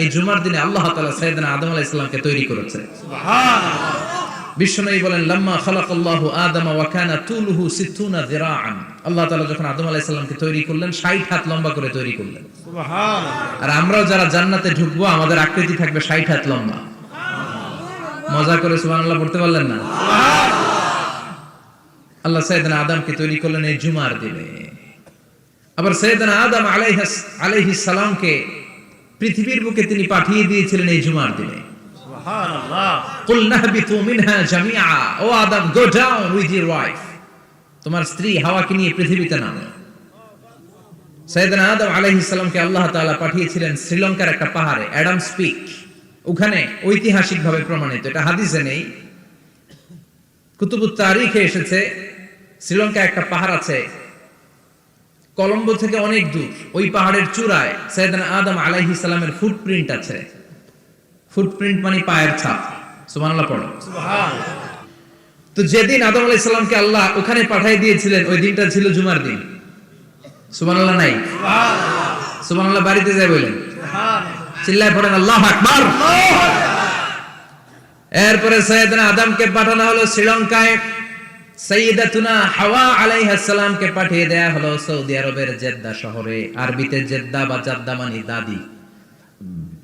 এই জুমার দিনে আল্লাহ তাআলা সাইয়েদনা আদম আলাইহিস সালামকে তৈরি করেছে। বিশ্বনবী বলেন লাম্মা খালাকাল্লাহু আদামা ওয়া কানা তুলুহু 60 যিরাআন। আল্লাহ তাআলা যখন আদম আলাইহিস সালামকে তৈরি করলেন 60 হাত লম্বা করে তৈরি করলেন। সুবহানাল্লাহ। আর আমরাও যারা জান্নাতে ঢুকবো আমাদের আকৃতি থাকবে 60 হাত লম্বা। মজা করে সুবহানাল্লাহ পড়তে পারলেন না? আল্লাহ সাইয়েদনা আদমকে তৈরি করলেন এই জুমার দিনে। আবার সৈয়দনা আদম আলাইহিস আলাইহিস সালামকে পৃথিবীর বুকে তিনি পাঠিয়ে দিয়েছিলেন এই জুমার দিনে। ও Adam go down with your wife তোমার স্ত্রী হাওয়াকে নিয়ে পৃথিবীতে নামো। সৈয়দনা আদম আলাইহিস আল্লাহ তাআলা পাঠিয়েছিলেন শ্রীলঙ্কার একটা পাহাড়ে ওখানে ঐতিহাসিকভাবে প্রমাণিত এটা হাদিসে নেই। কুতুবুত তারিখে এসেছে শ্রীলঙ্কা একটা পাহাড় আছে কলম্বো থেকে অনেক দূর। ওই পাহাড়ের চূড়ায় সৈয়দনা আদম আলাইহিস সালামের ফুটপ্রিন্ট আছে। ফুটপ্রিন্ট মানে পায়ের ছাপ। সুবহানাল্লাহ পড়ো। তো যেদিন আদম আলাইহিস সালামকে আল্লাহ ওখানে পাঠিয়ে দিয়েছিলেন ওই দিনটা ছিল জুমার দিন। সুবহানাল্লাহ নাই? সুবহানাল্লাহ। বাড়িতে যায় বলেন। চিল্লায় পড়েন আল্লাহু আকবার। এরপরে সৈয়দনা আদমকে পাঠানো হলো শ্রীলঙ্কায়। সৈয়দাতুনা হাওয়া আলাইহিস পাঠিয়ে দেয়া হলো সৌদি আরবের জেদ্দা শহরে। আরবিতে জেদ্দা বা জাদ্দা মানে দাদি।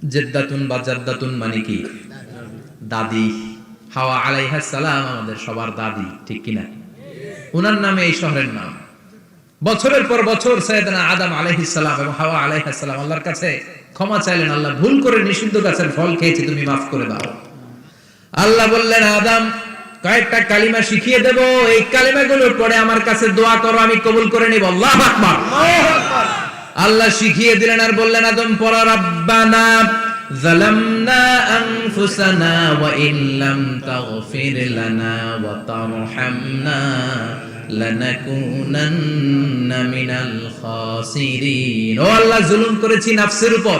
জেদ্দাতুন বা জাদ্দাতুন মানে কি? দাদি। হাওয়া আলাইহিস আমাদের সবার দাদি, ঠিক কিনা? ওনার নামে এই শহরের নাম। বছরের পর বছর সৈয়দনা আদম আলাইহিস সালাম এবং হাওয়া আলাইহিস সালাম আল্লাহর কাছে ক্ষমা চাইলেন, আল্লাহ ভুল করে নিষিদ্ধ গাছের ফল খেয়েছি, তুমি মাফ করে দাও। আল্লাহ বললেন, আদম কয়েকটা কালিমা শিখিয়ে দেব এই কালিমাগুলোর পরে আমার কাছে দোয়া করো আমি কবুল করে নিব আল্লাহ আকবার আল্লাহ শিখিয়ে দিলেন আর বললেন আদম পড়া রাব্বানা ظلمنا أنفسنا وإن لم تغفر لنا وترحمنا لنكونن من الخاسرين ও আল্লাহ জুলুম করেছি নাফসের উপর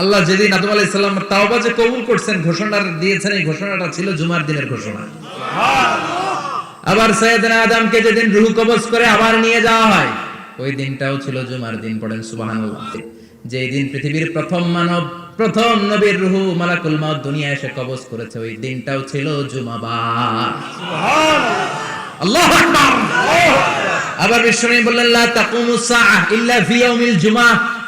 আল্লাহ যেদিন আদম আলাইহিস সালাম তাওবা যে কবুল করছেন ঘোষণা দিয়েছেন এই ঘোষণাটা ছিল জুমার দিনের ঘোষণা। আবার সৈয়দনা আদমকে যেদিন রূহ কবজ করে আবার নিয়ে যাওয়া হয় ওই দিনটাও ছিল জুমার দিন পড়েন সুবহানাল্লাহ। যে দিন পৃথিবীর প্রথম মানব প্রথম নবীর রুহু মালাকুল মাউত দুনিয়া এসে কবজ করেছে ওই দিনটাও ছিল জুমাবার। আল্লাহু আকবার! আবার বিশ্বনবী বললেন লা তাকুমু ইল্লা ফি ইয়াউমিল জুমআহ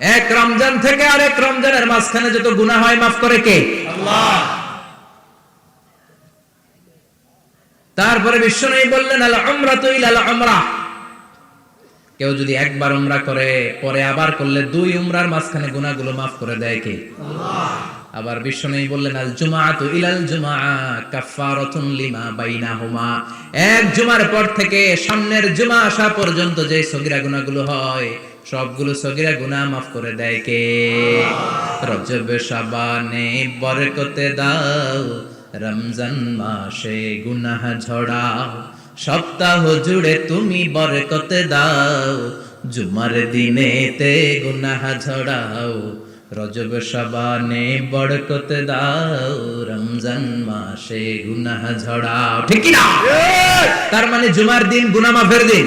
এক রমজান থেকে আরেক রমজানের মাঝখানে যত গুনাহ হয় মাফ করে কে? আল্লাহ। তারপরে বললেন আল উমরাতু ইলা উমরাহ কেউ যদি একবার উমরা করে পরে আবার করলে দুই উমরার মাঝখানে গুনাহগুলো মাফ করে দেয় কে? আবার বিশ্বনবী বললেন আল জুমাআতু ইলাল জুমআ কাফফারাতুন লিমা বাইনাহুমা। এক জুমার পর থেকে সামনের জুমা আসা পর্যন্ত যে সগীরা গুনাহগুলো হয় সবগুলো সগিরা গুনাহ মাফ করে দেয় কে? রজব শাবানে বরকতে দাও রমজান মাসে গুনাহ ঝড়াও সপ্তাহ জুড়ে তুমি বরকতে দাও জুমার দিনেতে গুনাহ ঝড়াও রজব সাবানে বড়কত দাও রমজান মাসে গুনাহ ঝড়াও। ঠিক কি না তার মানে জুমার দিন গুনাহ মাফের দিন।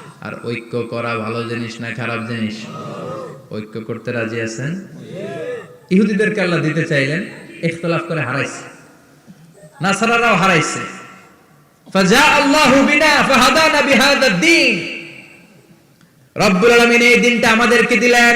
আর ঐক্য করা ভালো জিনিস না খারাপ জিনিস? ঐক্য করতে রাজি আছেন? ইহুদিদেরকে আল্লাহ দিতে চাইলেন, ইখতলাফ করে হারাইছে। নাসারারাও হারাইছে। ফাজা আল্লাহু বিনা ফাহাদানা বিহাদা দ্বীন। রব্বুল আলামিন এই দিনটা আমাদেরকে দিলেন।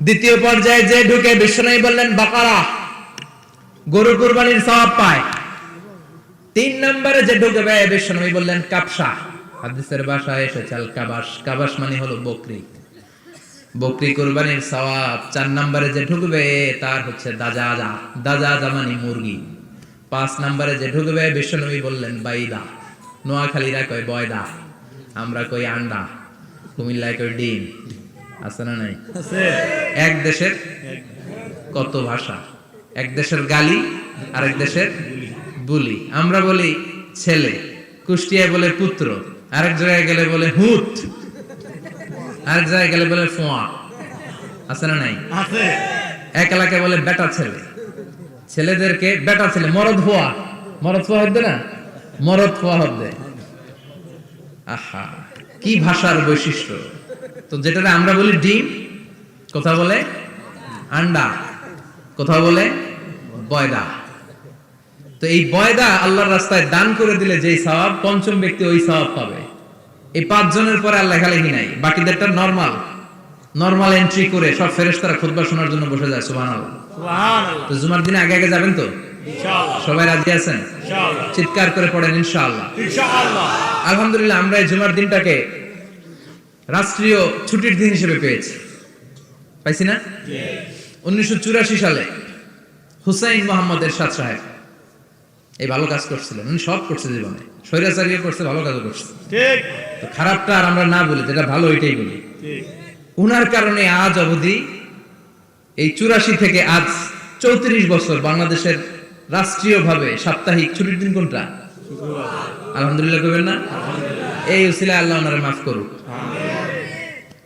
দ্বিতীয় পর্যায়ে যে ঢুকে বিশ্বনবী বললেন, বাকারা, গরু কুরবানির সওয়াব পায়। তিন নম্বরে যে ঢুকবে বিশ্বনবী বললেন কাপসা হাদিসের ভাষায় এসেছে, আল কাবাস কাবাস মানে হলো বকরি। বকরি কুরবানির সওয়াব। চার নম্বরে যে ঢুকবে, তার হচ্ছে দাজাজা। দাজাজা মানে মুরগি। পাঁচ নম্বরে যে ঢুকবে বিশ্বনবী বললেন, বাইদা। নোয়াখালীরা কয়, বয়দা। আমরা কই, আন্ডা। কুমিল্লায় কই ডিম। আছে না নাই? আছে এক দেশের কত ভাষা? এক দেশের গালি আর এক দেশের বুলি। আমরা বলি ছেলে কুষ্টিয়ায় বলে পুত্র আরেক জায়গায় গেলে বলে হুত আরেক জায়গায় গেলে বলে ফোয়া। আছে না নাই? আছে। এক এলাকায় বলে বেটা ছেলে। ছেলেদেরকে বেটা ছেলে মরদ হওয়া মরদ হওয়া হবে না? মরদ হওয়া হবে আহা কি ভাষার বৈশিষ্ট্য? তো যেটা আমরা বলি ডিম কথা বলে আন্ডা কথা বলে বয়দা। তো এই বয়দা আল্লাহর রাস্তায় দান করে দিলে যেই সওয়াব পঞ্চম ব্যক্তি ওই সওয়াব পাবে। এই পাঁচ জনের পরে আর লেখালেখি নাই বাকিদেরটা নরমাল নরমাল এন্ট্রি করে সব ফেরেশতারা খুতবা শোনার জন্য বসে যায় সুবহানাল্লাহ। সুবহানাল্লাহ। তো জুমার দিনে আগে আগে যাবেন তো? সবাই রাজি আছেন? চিৎকার করে পড়েন ইনশাআল্লাহ। ইনশাআল্লাহ। আলহামদুলিল্লাহ আমরা এই জুমার দিনটাকে রাষ্ট্রীয় ছুটির দিন হিসেবে পেয়েছে। পাইছি না? উনিশশো চুরাশি সালে হুসাইন মোহাম্মদ এরশাদ সাহেব এই ভালো কাজ করছিলেন। উনি সব করছে জীবনে। স্বৈরাচারীও করছে ভালো কাজও করছে। ঠিক। তো খারাপটা আর আমরা না বলি যেটা ভালো ওইটাই বলি। উনার কারণে আজ অবধি এই চুরাশি থেকে আজ চৌত্রিশ বছর বাংলাদেশের রাষ্ট্রীয়ভাবে সাপ্তাহিক ছুটির দিন কোনটা? আলহামদুলিল্লাহ করবেন না? এই উসিলা আল্লাহ ওনারা মাফ করুক।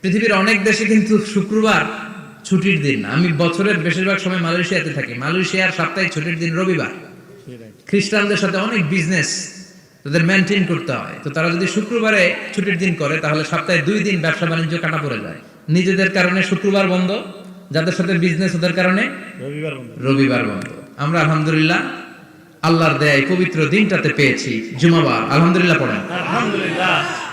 পৃথিবীর অনেক দেশে কিন্তু শুক্রবার ছুটির দিন। আমি বছরের বেশিরভাগ সময় মালয়েশিয়াতে থাকি। মালয়েশিয়ার সাপ্তাহিক ছুটির দিন রবিবার। খ্রিস্টানদের সাথে অনেক বিজনেস তাদের মেনটেন করতে হয়। তো তারা যদি শুক্রবারে ছুটির দিন করে তাহলে সপ্তাহে দুই দিন ব্যবসা বাণিজ্য কাটা পড়ে যায়। নিজেদের কারণে শুক্রবার বন্ধ যাদের সাথে বিজনেস ওদের কারণে রবিবার বন্ধ। রবিবার বন্ধ। আমরা আলহামদুলিল্লাহ আল্লাহর দেয় পবিত্র দিনটাতে পেয়েছি। জুমাবার। আলহামদুলিল্লাহ পড়েন। আলহামদুলিল্লাহ।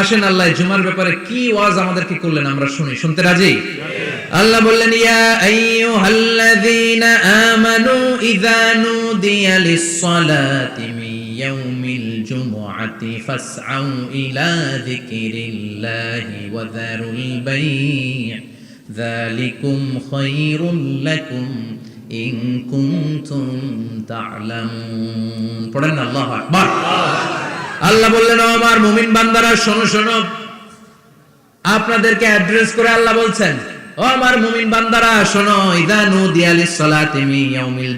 আসেন আল্লাহ, জুমার ব্যাপারে কি ওয়াজ আমাদেরকে করলেন আমরা শুনি। শুনতে রাজি? আল্লাহ বললেন, ইয়া আইয়ুহাল্লাযীনা আমানু ইযা নুদিয়া লিস-সালাতি মিন ইয়াউমিল জুমুআতি ফাসআউ ইলা যিকিরিল্লাহি ওয়া যারুল বাই' যালিকুম খায়রুল লাকুম ইন কুনতুম তা'লামুন। পড়েন আল্লাহু আকবার। আল্লাহ বললেন, ও আমার মুমিন বান্দারা, শোনো শোনো। আপনাদেরকে অ্যাড্রেস করে আল্লাহ বলছেন, ও আমার মুমিন বান্দারা, শোনো ইয়াউমিল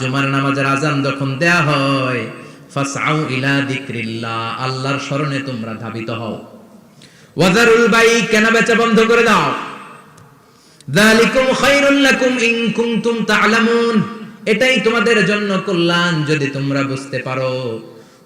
জুমার নামাজের আজান যখন দেয়া হয় ইলা আল্লাহর শরণে তোমরা ধাবিত হও। ওয়াজারুল বাই, কেনা বেচা বন্ধ করে দাও। যালিকুম খায়রুল লাকুম ইন কুনতুম এটাই তোমাদের জন্য কল্যাণ, যদি তোমরা বুঝতে পারো।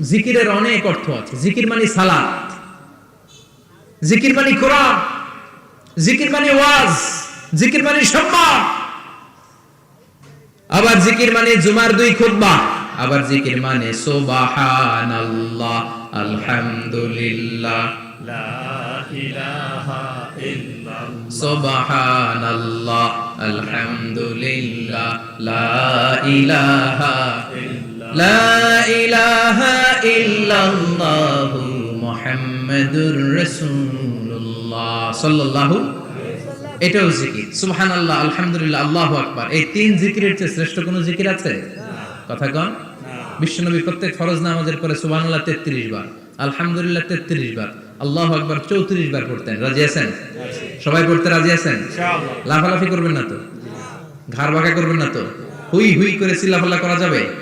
জিকিরের অনেক অর্থ আছে। জিকির মানে সালাত। জিকির মানে কোরআন। জিকির মানে ওয়াজ। জিকির মানে সম্মান। আবার জিকির মানে জুমার দুই খুতবা। আবার জিকির মানে সুবহানাল্লাহ আলহামদুলিল্লাহ। লা ইলাহা ইল্লাল্লাহ। সুবহানাল্লাহ আলহামদুলিল্লাহ। লা ইলাহা লা ইলাহা ইল্লাল্লাহু মুহাম্মাদুর রাসূলুল্লাহ সাল্লাল্লাহু এটাও জিকির। সুবহানাল্লাহ আলহামদুলিল্লাহ আল্লাহু আকবার। এই তিন জিকিরের চেয়ে শ্রেষ্ঠ কোনো জিকির আছে? কথা কন। বিশ্বনবী প্রত্যেক ফরজ নামাজের পরে সুবহানাল্লাহ 33 বার আলহামদুলিল্লাহ 33 বার আল্লাহু আকবার 34 বার পড়তেন। রাজি আছেন? সবাই পড়তে রাজি আছেন? লাফালাফি করবেন না তো? ঘাড় বাঁকা করবেন না তো? হুই হুই করে চিল্লাফাল্লা করা যাবে?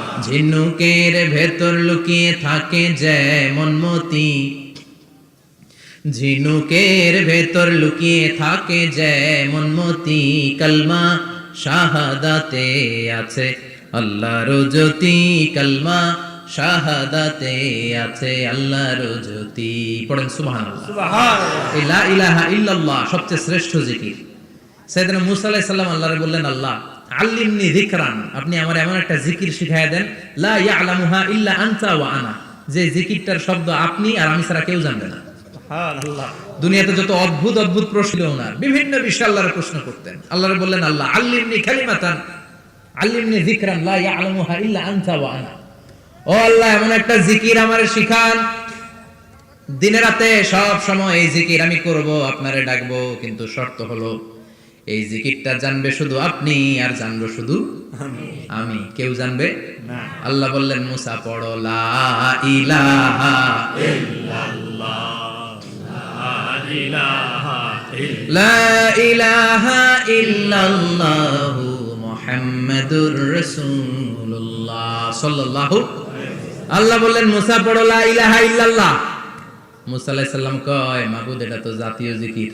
ঝিনুকের ভেতর লুকিয়ে থাকে যেমন মতি ঝিনুকের ভেতর লুকিয়ে থাকে যেমন মতি কালমা শাহাদাতে আছে আল্লাহর জ্যোতি। কালমা শাহাদাতে আছে আল্লাহর জ্যোতি। পড়েন সুবহানাল্লাহ। সুবহানাল্লাহ। এই লা ইলাহা ইল্লাল্লাহ সবচেয়ে শ্রেষ্ঠ জিকির। সাইয়েদনা মুসা আলাইহিস সালাম আল্লাহরে বললেন আল্লাহ আল্লিমনি যিকরান। আপনি আমার এমন একটা জিকির শিখায় দেন লা ইয়ালামুহা ইল্লা আনতা ওয়া আনা। যে জিকিরটার শব্দ আপনি আর আমি ছাড়া কেউ জানবে না। সুবহানাল্লাহ। দুনিয়াতে যত অদ্ভুত অদ্ভুত প্রশ্ন ওনার বিভিন্ন বিষয়ে আল্লাহর প্রশ্ন করতেন। আল্লাহর বললেন আল্লাহ আল্লিমনি কালিমাতান আল্লিমনি যিকরান লা ইয়ালামুহা ইল্লা আনতা ওয়া আনা। ও আল্লাহ এমন একটা জিকির আমারে শিখান। দিনে রাতে সব সময় এই জিকির আমি করব আপনারে ডাকবো কিন্তু শর্ত হলো এই জিকিরটা জানবে শুধু আপনি আর জানব শুধু আমি। কেউ জানবে? আল্লাহ বললেন মুসা পড়ো লা ইলাহা লা ইলাহা ইল্লা লা ইলাহা ইল্লাল্লাহু মুহাম্মাদুর রাসূলুল্লাহ সাল্লাল্লাহু আল্লাহ বললেন মুসা পড়ো লা ইলাহা ইল্লাল্লাহ। মুসা আলাইহিস সালাম কয় মাবুদ এটা তো জাতীয় জিকির।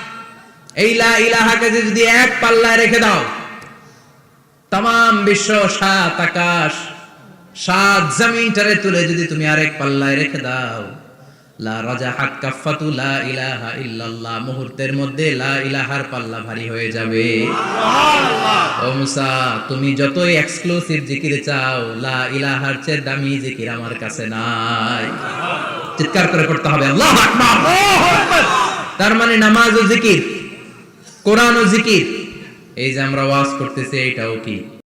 এই লা ইলাহাকে যদি এক পাল্লায় রেখে দাও তাম বিশ্ব সাত আকাশ সাত জমিনটারে তুলে যদি তুমি আরেক পাল্লায় রেখে দাও লা রাজা হাত কাফাতু লা ইলাহা ইল্লাল্লাহ মুহূর্তের মধ্যে লা ইলাহার পাল্লা ভারী হয়ে যাবে। ও মুসা তুমি যতই এক্সক্লুসিভ জিকির চাও লা ইলাহার চেয়ে দামি জিকির আমার কাছে নাই। চিৎকার করে করতে হবে আল্লাহু আকবার। তার মানে নামাজ ও জিকির কোরআন ও জিকির। এই যে আমরা ওয়াজ করতেছি এটাও কি?